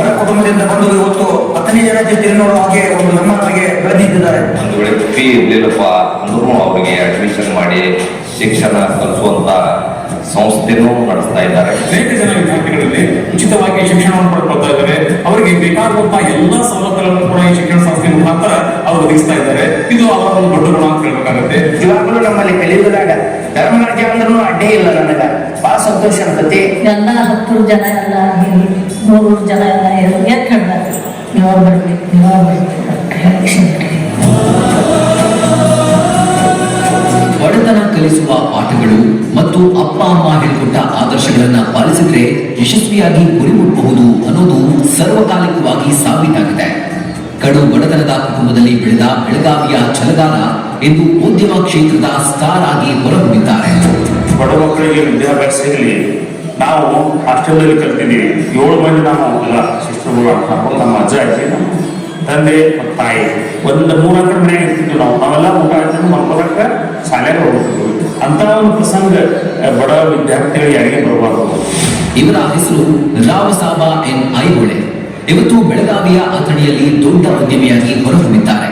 ಬಡ ಕುಟುಂಬದಿಂದ ಬಂದು ಇವತ್ತು ಹತ್ತನೇ ಜನ ನೋಡೋ ಹಾಗೆ ಒಂದು ನಮ್ಮತ್ತಿಗೆ ಬೆಳೆದಿದ್ದಾರೆ ಒಂದು ವೇಳೆ ಫ್ರೀ ಇರಲಿಲ್ಲಪ್ಪ ಅಂದ್ರೂ ಅವರಿಗೆ ಅಡ್ಮಿಷನ್ ಮಾಡಿ ಶಿಕ್ಷಣ ಕಲಿಸುವಂತ ಸಂಸ್ಥೆನೂ ನಡೆಸ್ತಾ ಇದ್ದಾರೆ. ಅನೇಕ ಜನ ವಿದ್ಯಾರ್ಥಿಗಳಲ್ಲಿ ಉಚಿತವಾಗಿ ಶಿಕ್ಷಣವನ್ನು ಪಡ್ಕೊಳ್ತಾ ಇದ್ದಾರೆ. ಅವರಿಗೆ ಬೇಕಾದಂತಹ ಎಲ್ಲ ಸವಲತ್ತುಗಳನ್ನು ಕೂಡ ಈ ಶಿಕ್ಷಣ ಸಂಸ್ಥೆ ಮುಖಾಂತರ ಅವರು ಒದಗಿಸ್ತಾ ಇದ್ದಾರೆ. ಇದು ಅವರ ಒಂದು ದೊಡ್ಡ ಗುಣ ಅಂತ ಹೇಳ್ಬೇಕಾಗುತ್ತೆ. ಇವಾಗಲೂ ನಮ್ಮಲ್ಲಿ ಕಲಿಯುವುದಾಗ ಧರ್ಮರಾಜ್ಯ ಅಂದ್ರೂ ಅಡ್ಡೇ ಇಲ್ಲ ನನಗ. ಬಹಳ ಸಂತೋಷ ಅನ್ಸತಿ ಎಲ್ಲ ಹತ್ತು ಜನ ಎಲ್ಲ ಆಗಿ ನೂರು ಜನ ಎಲ್ಲ ಬಡತನ ಕಲಿಸುವ ಪಾಠಗಳು ಮತ್ತು ಅಪ್ಪ, ಅಮ್ಮ ಹೇಳಿಕೊಟ್ಟ ಆದರ್ಶಗಳನ್ನ ಪಾಲಿಸಿದ್ರೆ ಯಶಸ್ವಿಯಾಗಿ ಗುರಿ ಮುಟ್ಟಬಹುದು ಅನ್ನೋದು ಸರ್ವಕಾಲಿಕವಾಗಿ ಸಾಬೀತಾಗಿದೆ. ಕಡು ಬಡತನದ ಕುಟುಂಬದಲ್ಲಿ ಬೆಳೆದ ಬೆಳಗಾವಿಯ ಛಲಗಾರ ಎಂದು ಉದ್ಯಮ ಕ್ಷೇತ್ರದ ಸ್ಟಾರ್ ಆಗಿ ಹೊರಹೊಮ್ಮಿದ್ದಾರೆ. ಬಡ ಮಕ್ಕಳಿಗೆ ವಿದ್ಯಾಭ್ಯಾಸ ನಾವು ಹಾಸ್ಟೆಲ್ನಲ್ಲಿ ಕಲ್ತಿದ್ದೀವಿ. ಏಳು ಮಂದಿ ನಾವು ಎಲ್ಲ ಶಿಕ್ಷಕರು ಅಂತ ನಮ್ಮ ಅಜ್ಜ ಅಜ್ಜಿ ನಮ್ಮ ತಂದೆ ಮತ್ತು ತಾಯಿ. ಒಂದು ಮೂರಾಕರ ಮನೆಯಾಗ ಇರ್ತಿದ್ವಿ ನಾವು. ನಾವೆಲ್ಲ ಊಟ ಆಯ್ತು ಮಲ್ಕೊಳಕ್ಕೆ ಶಾಲೆಗೆ ಹೋಗ್ತಿದ್ವಿ. ಅಂತ ಒಂದು ಪ್ರಸಂಗ ಬಡ ವಿದ್ಯಾರ್ಥಿಗಳಿಗೆ ಯಾರಿಗೆ ಬರಬಾರ್ದು. ಇವರ ಹೆಸರು ಸಾಬಾ ಎನ್ ಐಹೊಳೆ. ಇವತ್ತು ಬೆಳಗಾವಿಯ ಅಥಣಿಯಲ್ಲಿ ದೊಡ್ಡ ಉದ್ಯಮಿಯಾಗಿ ಹೊರಹೊಮ್ಮಿದ್ದಾರೆ.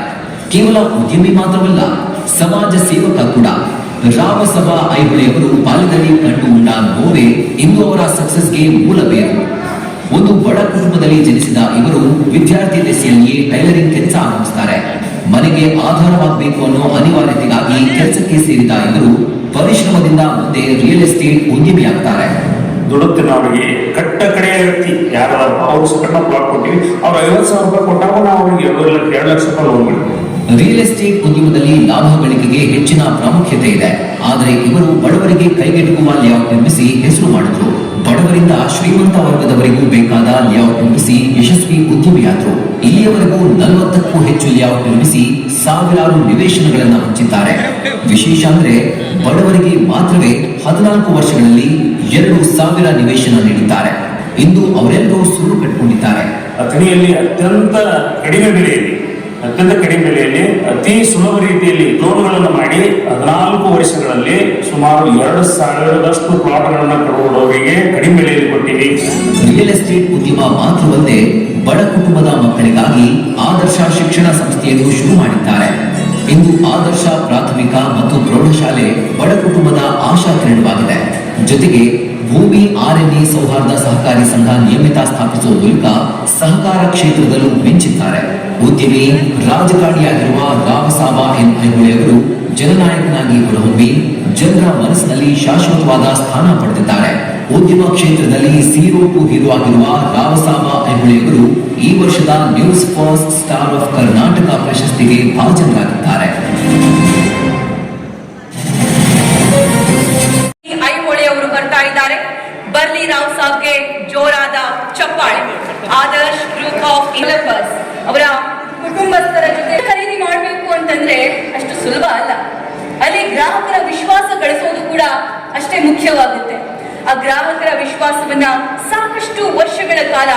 ಕೇವಲ ಉದ್ಯಮಿ ಮಾತ್ರವಲ್ಲ, ಸಮಾಜ ಸೇವಕ ಕೂಡ. ರಾಮಸಭಾ ಐಹೊಳೆಯವರು ಬಾಲ್ಯದಲ್ಲಿ ಕಂಡುಕೊಂಡ ನೋವೇ ಇಂದು ಅವರ ಸಕ್ಸಸ್ಗೆ ಬೇರು. ಒಂದು ಬಡ ಕುಟುಂಬದಲ್ಲಿ ಜನಿಸಿದ ಇವರು ವಿದ್ಯಾರ್ಥಿ ದೆಸೆಯಲ್ಲಿಯೇ ಟೈಲರಿಂಗ್ ಕೆಲಸ ಆರಂಭಿಸುತ್ತಾರೆ ಮನೆಗೆ ಆಧಾರವಾಗಬೇಕು ಅನ್ನೋ ಅನಿವಾರ್ಯತೆಗಾಗಿ ಕೆಲಸಕ್ಕೆ ಸೇರಿದ ಇವರು ಪರಿಶ್ರಮದಿಂದ ಮುಂದೆ ರಿಯಲ್ ಎಸ್ಟೇಟ್ ಉದ್ಯಮಿಯಾಗ್ತಾರೆ. ದುಡುತ್ತೆ ಅವರಿಗೆ ಕಟ್ಟ ಕಡೆಯ ವ್ಯಕ್ತಿ. ಯಾರು ಅವರು ಸಣ್ಣ ಪ್ಲಾಟ್ ಕೊಟ್ಟಿವಿ, ಅವ್ರು ಐವತ್ತು ಸಾವಿರ ರೂಪಾಯಿ ಕೊಟ್ಟಾಗ ನಾವು ಅವ್ರಿಗೆ ಎರಡು ಲಕ್ಷ ಎರಡು ಲಕ್ಷ ರೂಪಾಯಿ ಲೋನ್ ಮಾಡಿದ್ವಿ. ರಿಯಲ್ ಎಸ್ಟೇಟ್ ಉದ್ಯಮದಲ್ಲಿ ಲಾಭ ಗಳಿಕೆಗೆ ಹೆಚ್ಚಿನ ಪ್ರಾಮುಖ್ಯತೆ ಇದೆ. ಆದರೆ ಇವರು ಬಡವರಿಗೆ ಕೈಗೆಟುಕುವ ಲೇಔಟ್ ನಿರ್ಮಿಸಿ ಹೆಸರು ಮಾಡಿದ್ರು. ಬಡವರಿಂದ ಶ್ರೀಮಂತ ವರ್ಗದವರಿಗೂ ಬೇಕಾದ ಲೇಔಟ್ ನಿರ್ಮಿಸಿ ಯಶಸ್ವಿ ಉದ್ಯಮಿಯಾದರು. ಇಲ್ಲಿಯವರೆಗೂ ನಲವತ್ತಕ್ಕೂ ಹೆಚ್ಚು ಲೇಔಟ್ ನಿರ್ಮಿಸಿ ಸಾವಿರಾರು ನಿವೇಶನಗಳನ್ನು ಹಂಚಿದ್ದಾರೆ. ವಿಶೇಷ ಅಂದ್ರೆ ಬಡವರಿಗೆ ಮಾತ್ರವೇ ಹದಿನಾಲ್ಕು ವರ್ಷಗಳಲ್ಲಿ ಎರಡು ಸಾವಿರ ನಿವೇಶನ ನೀಡಿದ್ದಾರೆ. ಇಂದು ಅವರೆಲ್ಲರೂ ಸುಳ್ಳು ಕಟ್ಟಿಕೊಂಡಿದ್ದಾರೆ ಅಥಣಿಯಲ್ಲಿ ಅತ್ಯಂತ ಕಡಿಮೆ ಬೆಲೆಯಲ್ಲಿ ಅತ್ಯಂತ ಕಡಿಮೆ ಬೆಲೆಯಲ್ಲಿ, ಅತಿ ಸುಲಭ ರೀತಿಯಲ್ಲಿ ಲೋನ್ಗಳನ್ನು ಮಾಡಿ ಹದಿನಾಲ್ಕು ವರ್ಷಗಳಲ್ಲಿ ಸುಮಾರು ಎರಡು ಸಾವಿರದಷ್ಟು ಪ್ಲಾಟ್ಗಳನ್ನು ಕೊಡುವವರಿಗೆ ಕಡಿಮೆ ಬೆಲೆಯಲ್ಲಿ ಕೊಟ್ಟಿವಿ ರಿಯಲ್ ಎಸ್ಟೇಟ್ ಉದ್ಯಮ ಮಾತ್ರವಲ್ಲದೆ ಬಡ ಕುಟುಂಬದ ಮಕ್ಕಳಿಗಾಗಿ ಆದರ್ಶ ಶಿಕ್ಷಣ ಸಂಸ್ಥೆಯನ್ನು ಶುರು ಮಾಡಿದ್ದಾರೆ. ಇಂದು ಆದರ್ಶ, ಪ್ರಾಥಮಿಕ ಮತ್ತು ಪ್ರೌಢಶಾಲೆ ಬಡ ಕುಟುಂಬದ ಆಶಾ ಕಿರಣವಾಗಿದೆ ಜೊತೆಗೆ ಭೂಮಿ ಆರ್ಎನ್ಎ ಸೌಹಾರ್ದ ಸಹಕಾರಿ ಸಂಘ ನಿಯಮಿತ ಸ್ಥಾಪಿಸುವ ಮೂಲಕ ಸಹಕಾರ ಕ್ಷೇತ್ರದಲ್ಲೂ ಮಿಂಚಿದ್ದಾರೆ. ಉದ್ಯಮಿ, ರಾಜಕಾರಣಿಯಾಗಿರುವ ರಾಮಸಾಬಾ ಎನ್ ಐಹೊಳೆ ಅವರು ಜನನಾಯಕನಾಗಿ ಹೊರಹೊಮ್ಮಿ ಜನರ ಮನಸ್ಸಿನಲ್ಲಿ ಶಾಶ್ವತವಾದ ಸ್ಥಾನ ಪಡೆದಿದ್ದಾರೆ. ಉದ್ಯಮ ಕ್ಷೇತ್ರದಲ್ಲಿ ಸೀರೋ ಟು ಹೀರೋ ಆಗಿರುವ ಐಹೊಳೆಯವರು ಈ ವರ್ಷದ news first star of Karnataka ಪ್ರಶಸ್ತಿಗೆ ಭಾಜನರಾಗಿದ್ದಾರೆ. ರಾವ್ ಸಾಬ್ಗೆ ಜೋರಾದ ಚಪ್ಪಾಳೆ. ಆದರ್ಶ್ ಗ್ರೂಪ್ ಆಫ್ ಇಲಪರ್ಸ್ ಅವರ ಕುಟುಂಬಸ್ಥರ ಜೊತೆ ಖರೀದಿ ಮಾಡಬೇಕು ಅಂತಂದ್ರೆ ಅಷ್ಟು ಸುಲಭ ಅಲ್ಲ. ಅಲ್ಲಿ ಗ್ರಾಹಕರ ವಿಶ್ವಾಸ ಗಳಿಸೋದು ಕೂಡ ಅಷ್ಟೇ ಮುಖ್ಯವಾಗುತ್ತೆ. ಆ ಗ್ರಾಹಕರ ವಿಶ್ವಾಸವನ್ನ ಸಾಕಷ್ಟು ವರ್ಷಗಳ ಕಾಲ